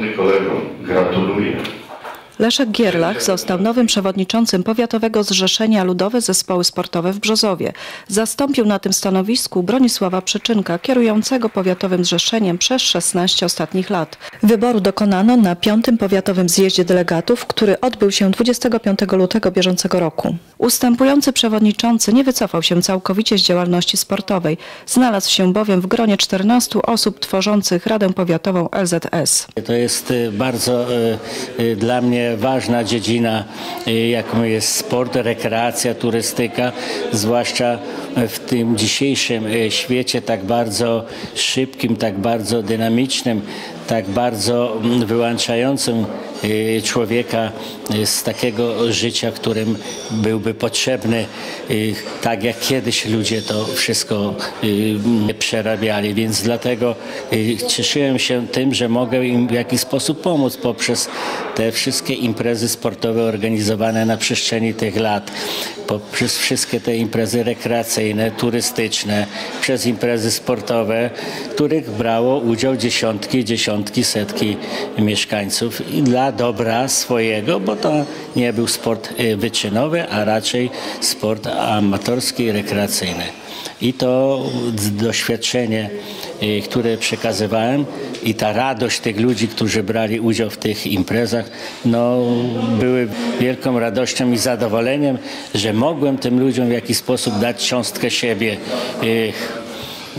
Szanowny kolego, gratuluję. Leszek Gierlach został nowym przewodniczącym Powiatowego Zrzeszenia Ludowe Zespoły Sportowe w Brzozowie. Zastąpił na tym stanowisku Bronisława Przyczynka, kierującego Powiatowym Zrzeszeniem przez 16 ostatnich lat. Wyboru dokonano na piątym Powiatowym Zjeździe Delegatów, który odbył się 25 lutego bieżącego roku. Ustępujący przewodniczący nie wycofał się całkowicie z działalności sportowej. Znalazł się bowiem w gronie 14 osób tworzących Radę Powiatową LZS. To jest y, bardzo y, y, dla mnie ważna dziedzina, y, jaką jest sport, rekreacja, turystyka, zwłaszcza w tym dzisiejszym y, świecie tak bardzo szybkim, tak bardzo dynamicznym, tak bardzo mm, wyłączającym człowieka y, z takiego życia, którym byłby potrzebny, y, tak jak kiedyś ludzie to wszystko y, przerabiali. Więc dlatego y, cieszyłem się tym, że mogę im w jakiś sposób pomóc poprzez te wszystkie imprezy sportowe organizowane na przestrzeni tych lat, poprzez wszystkie te imprezy rekreacyjne, turystyczne, przez imprezy sportowe, w których brało udział dziesiątki, dziesiątki, setki mieszkańców i dla dobra swojego, bo to nie był sport y, wyczynowy, a raczej sport amatorski rekreacyjny. I to doświadczenie, y, które przekazywałem i ta radość tych ludzi, którzy brali udział w tych imprezach, no, były wielką radością i zadowoleniem, że mogłem tym ludziom w jakiś sposób dać cząstkę siebie y,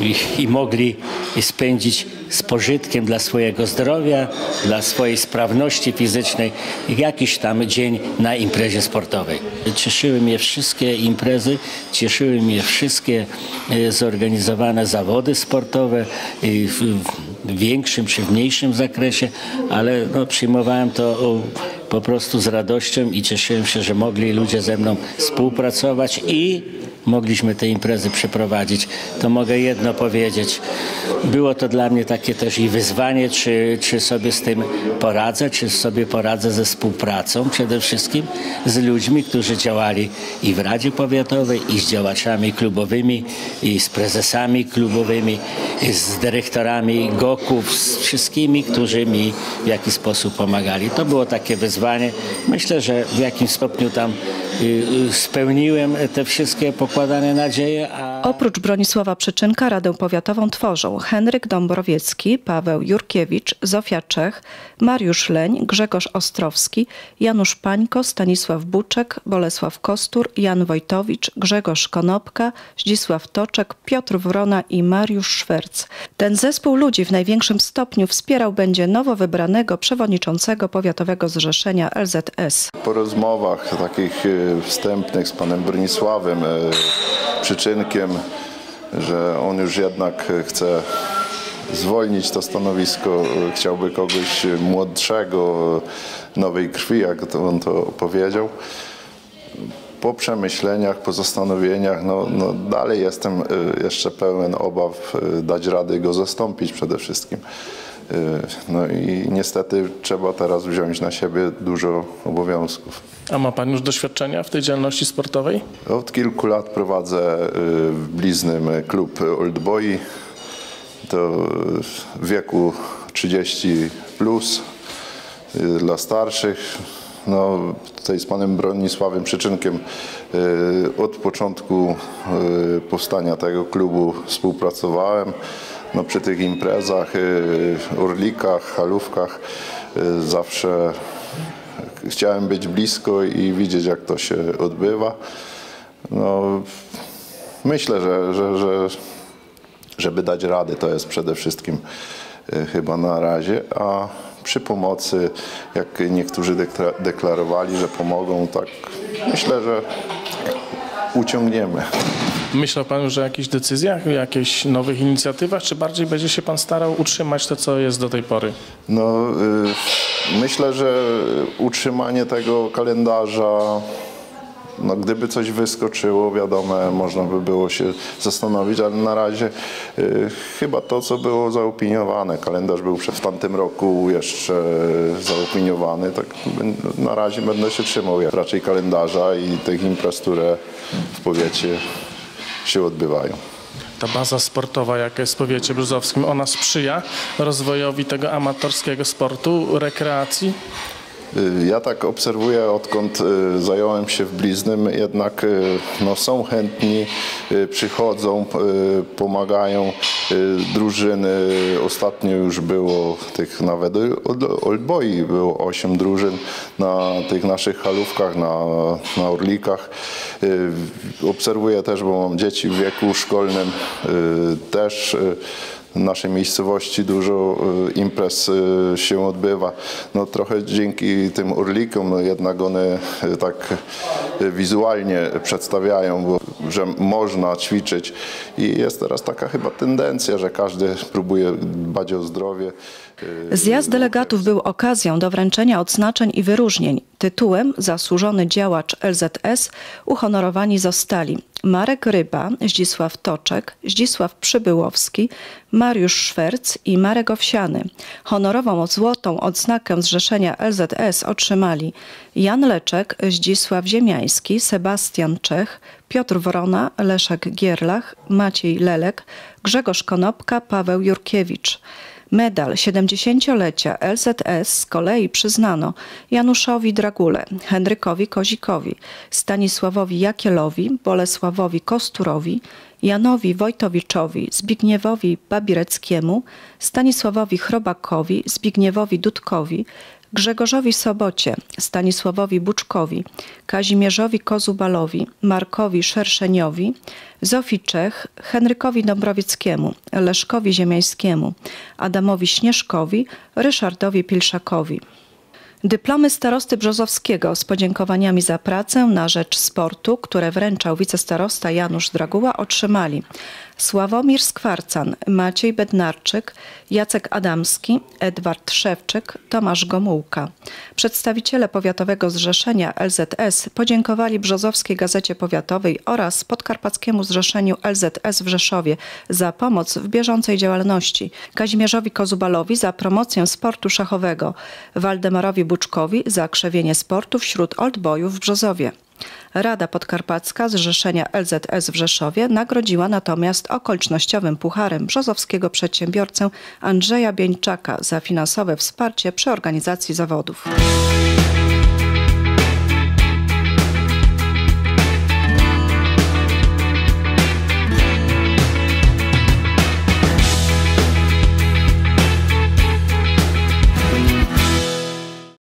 i, i mogli spędzić z pożytkiem dla swojego zdrowia, dla swojej sprawności fizycznej jakiś tam dzień na imprezie sportowej. Cieszyły mnie wszystkie imprezy, cieszyły mnie wszystkie e, zorganizowane zawody sportowe e, w, większym czy w mniejszym zakresie, ale no, przyjmowałem to po prostu z radością i cieszyłem się, że mogli ludzie ze mną współpracować i mogliśmy te imprezy przeprowadzić, to mogę jedno powiedzieć. Było to dla mnie takie też i wyzwanie, czy, czy sobie z tym poradzę, czy sobie poradzę ze współpracą przede wszystkim z ludźmi, którzy działali i w Radzie Powiatowej, i z działaczami klubowymi, i z prezesami klubowymi, i z dyrektorami GOK-ów, z wszystkimi, którzy mi w jakiś sposób pomagali. To było takie wyzwanie. Myślę, że w jakimś stopniu tam spełniłem te wszystkie pokładane nadzieje, a Oprócz Bronisława Przyczynka Radę Powiatową tworzą Henryk Dąbrowiecki, Paweł Jurkiewicz, Zofia Czech, Mariusz Leń, Grzegorz Ostrowski, Janusz Pańko, Stanisław Buczek, Bolesław Kostur, Jan Wojtowicz, Grzegorz Konopka, Zdzisław Toczek, Piotr Wrona i Mariusz Szwerc. Ten zespół ludzi w największym stopniu wspierał będzie nowo wybranego przewodniczącego Powiatowego Zrzeszenia LZS. Po rozmowach takich e, wstępnych z panem Bronisławem, e, przyczynkiem, że on już jednak chce zwolnić to stanowisko, chciałby kogoś młodszego, nowej krwi, jak on to powiedział. Po przemyśleniach, po zastanowieniach, no, no dalej jestem e, jeszcze pełen obaw e, dać rady go zastąpić przede wszystkim. E, No i niestety trzeba teraz wziąć na siebie dużo obowiązków. A ma Pan już doświadczenia w tej działalności sportowej? Od kilku lat prowadzę y, w Bliznym klub Old Boy. To w wieku 30 plus y, dla starszych. No, tutaj z panem Bronisławem Przyczynkiem y, od początku y, powstania tego klubu współpracowałem. No, przy tych imprezach, y, orlikach, halówkach y, zawsze chciałem być blisko i widzieć, jak to się odbywa. No, myślę, że, że, że żeby dać radę, to jest przede wszystkim y, chyba na razie, a przy pomocy, jak niektórzy dekla- deklarowali, że pomogą, tak myślę, że uciągniemy. Myślał Pan już o jakichś decyzjach, o jakichś nowych inicjatywach, czy bardziej będzie się Pan starał utrzymać to, co jest do tej pory? No, y, myślę, że utrzymanie tego kalendarza, no, gdyby coś wyskoczyło, wiadomo, można by było się zastanowić, ale na razie y, chyba to, co było zaopiniowane, kalendarz był w tamtym roku jeszcze zaopiniowany, tak na razie będę się trzymał raczej kalendarza i tych imprez, które w powiecie się odbywają. ta baza sportowa, jaka jest w powiecie brzozowskim, ona sprzyja rozwojowi tego amatorskiego sportu, rekreacji? Y, Ja tak obserwuję, odkąd y, zająłem się w Bliznym, jednak y, no, są chętni, przychodzą, pomagają. Drużyny, ostatnio już było tych nawet Oldboi, było 8 drużyn na tych naszych halówkach, na, na Orlikach. Obserwuję też, bo mam dzieci w wieku szkolnym, też naszej miejscowości dużo y, imprez y, się odbywa. No trochę dzięki tym urlikom no jednak one y, tak wizualnie przedstawiają, że można ćwiczyć i jest teraz taka chyba tendencja, że każdy próbuje dbać o zdrowie. Zjazd delegatów był okazją do wręczenia odznaczeń i wyróżnień. Tytułem Zasłużony działacz LZS uhonorowani zostali Marek Ryba, Zdzisław Toczek, Zdzisław Przybyłowski, Mariusz Szwerc i Marek Owsiany. Honorową złotą odznakę zrzeszenia LZS otrzymali Jan Leczek, Zdzisław Ziemiański, Sebastian Czech, Piotr Wrona, Leszek Gierlach, Maciej Lelek, Grzegorz Konopka, Paweł Jurkiewicz. Medal 70-lecia LZS z kolei przyznano Januszowi Dragule, Henrykowi Kozikowi, Stanisławowi Jakielowi, Bolesławowi Kosturowi, Janowi Wojtowiczowi, Zbigniewowi Babireckiemu, Stanisławowi Chrobakowi, Zbigniewowi Dudkowi, Grzegorzowi Sobocie, Stanisławowi Buczkowi, Kazimierzowi Kozubalowi, Markowi Szerszeniowi, Zofii Czech, Henrykowi Dąbrowieckiemu, Leszkowi Ziemiańskiemu, Adamowi Śnieżkowi, Ryszardowi Pilszakowi. Dyplomy starosty Brzozowskiego z podziękowaniami za pracę na rzecz sportu, które wręczał wicestarosta Janusz Draguła, otrzymali Sławomir Skwarcan, Maciej Bednarczyk, Jacek Adamski, Edward Szewczyk, Tomasz Gomułka. Przedstawiciele Powiatowego Zrzeszenia LZS podziękowali Brzozowskiej Gazecie Powiatowej oraz Podkarpackiemu Zrzeszeniu LZS w Rzeszowie za pomoc w bieżącej działalności, Kazimierzowi Kozubalowi za promocję sportu szachowego, Waldemarowi Buczkowi za krzewienie sportu wśród oldboyów w Brzozowie. Rada Podkarpacka Zrzeszenia LZS w Rzeszowie nagrodziła natomiast okolicznościowym pucharem brzozowskiego przedsiębiorcę Andrzeja Bieńczaka za finansowe wsparcie przy organizacji zawodów.